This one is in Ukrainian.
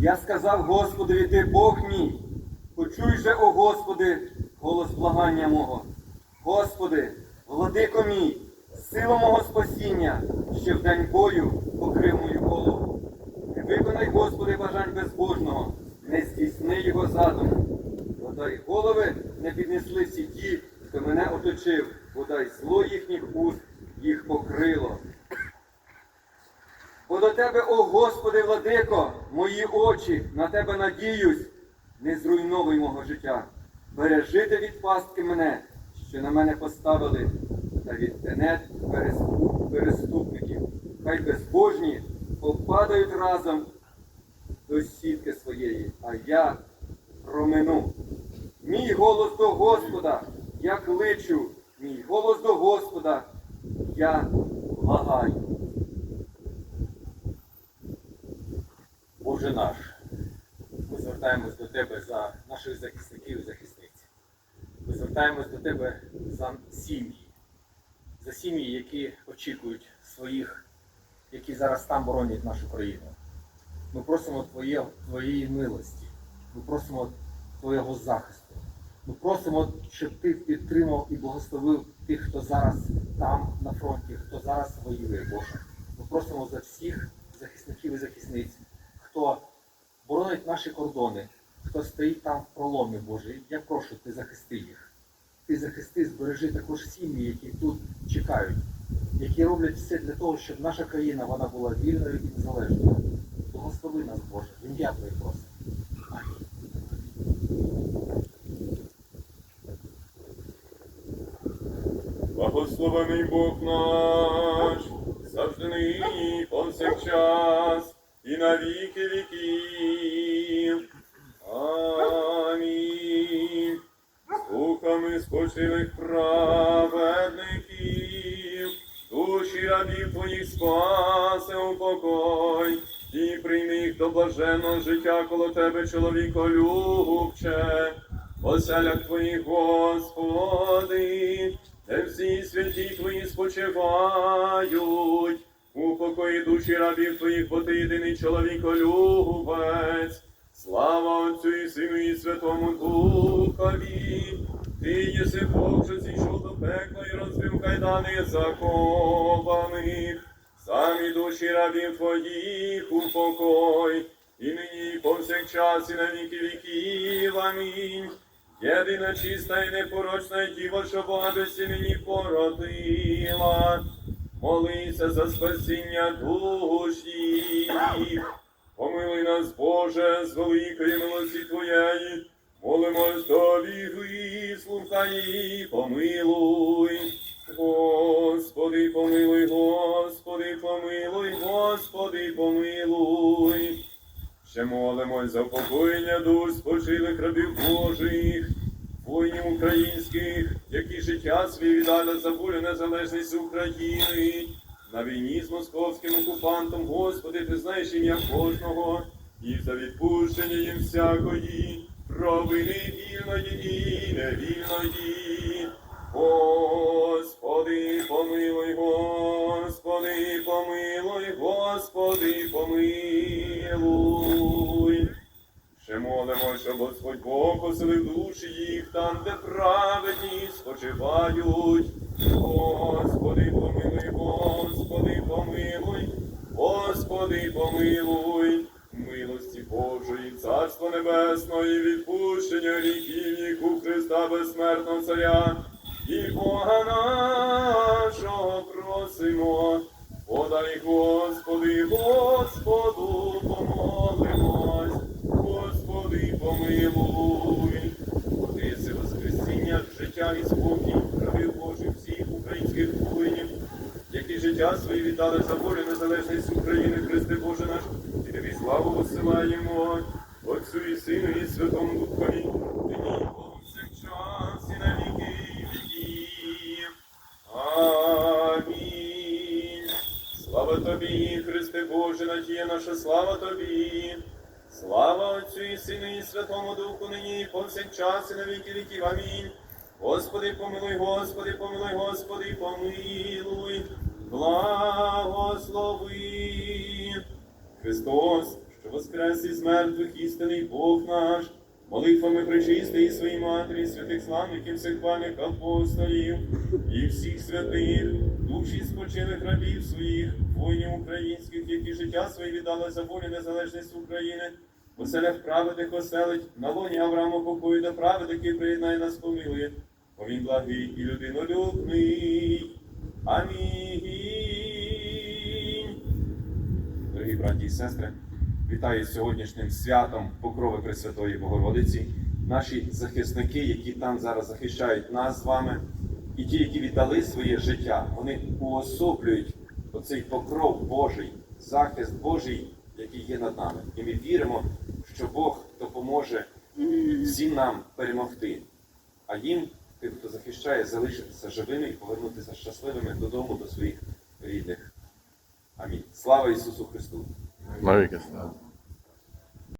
Я сказав Господові, ти Бог мій. Почуй же, о Господи, голос благання мого. Господи, владико мій, сила мого спасіння, ще в день бою покрив мою голову. Не виконай, Господи, бажань безбожного, не здійсни його задуму. Бодай голови не піднесли всі ті, хто мене оточив, бодай зло їхніх уст їх покрило. Бо до тебе, о Господи, владико, мої очі, на тебе надіюсь, не зруйновуй мого життя. Бережити від пастки мене, що на мене поставили, та від тенет переступників. Хай безбожні попадають разом до сітки своєї, а я промину. Мій голос до Господа, я кличу, мій голос до Господа, я благаю. Боже наш, ми звертаємось до Тебе за наших захисників і захисниць. Ми звертаємось до Тебе за сім'ї, за сім'ї, які очікують своїх, які зараз там боронять нашу країну. Ми просимо Твоє, Твоєї милості, ми просимо Твоєго захисту. Ми просимо, щоб Ти підтримав і благословив тих, хто зараз там на фронті, хто зараз воює, Боже. Ми просимо за всіх захисників і захисниць, хто боронить наші кордони, хто стоїть там в проломі, Боже. Я прошу, ти захисти їх. Ти захисти, збережи також сім'ї, які тут чекають, які роблять все для того, щоб наша країна вона була вільною і незалежною. Благослови нас, Боже, в ім'я Твоє просимо. Благословений Бог наш, завжди нині, повсякчас, і на віки віків. Амінь. Слухами спочилих праведників, душі рабів твоїх спаси у покой, і прийми їх до блаженного життя коло тебе, чоловіко любче, оселях твоїх, Господи, де всі святі твої спочивають, душі рабів твоїх, бо ти єдиний чоловіколюбець. Слава Отцю і Сину і Святому Духові. Ти єси Бог, що зійшов до пекла і розбив кайдани закованих. Самі душі рабів твоїх у покой, і нині і повсякчас, і на віки віків. Амінь. Єдина чиста і непорочна діва, що Бога нині породила. Молися за спасіння душі. Помилуй нас, Боже, з великої милості Твоєї. Молимось тобі, вислухай, і помилуй. Господи, помилуй, Господи, помилуй, Господи, помилуй. Ще молимось за упокоєння душ спочилих рабів Божих, воїнів українських, які життя свій віддали за волю незалежність України. На війні з московським окупантом, Господи, ти знаєш ім'я кожного, і за відпущення їм всякої провини вільної і невільної. Господи, Господь Бог поселив душі їх там, де праведні спочивають. Господи, помилуй, Господи, помилуй, Господи, помилуй, милості Божої, Царство Небесної, відпущення гріхів віку Христа безсмертного Царя і Бога життя і спокій, правил Божих всіх українських воїнів, які життя свої віддали за волю незалежність України, Христе Боже наш, і тобі славу посилаємо, Отцю і Сину, і Святому Духові, нині і повсякчас, і на віки віків. Амінь. Слава тобі, Христе Боже, надія наша, слава тобі. Слава Отцю і Сину і Святому Духу, нині і повсякчас, і на віки віків. Амінь. Господи, помилуй, Господи, помилуй, Господи, помилуй, благослови. Христос, що воскрес із мертвих істинний Бог наш, молитвами причистий своїй матері, святих славників, всіх пам'ять апостолів і всіх святих, душі спочилих рабів своїх, воїнів українських, які життя своє віддали за волю незалежність України, поселях праведних оселить, на лоні Авраама покою до праведників приєднає нас помилує, бо він благий і людинолюбний. Амінь. Дорогі браті і сестри, вітаю сьогоднішнім святом Покрови Пресвятої Богородиці, наші захисники, які там зараз захищають нас з вами, і ті, які віддали своє життя, вони уособлюють оцей покров Божий, захист Божий, який є над нами. І ми віримо, що Бог допоможе всім нам перемогти, а їм, тим, хто захищає, залишитися живими і повернутися щасливими додому до своїх рідних. Амінь. Слава Ісусу Христу! Навіки слава.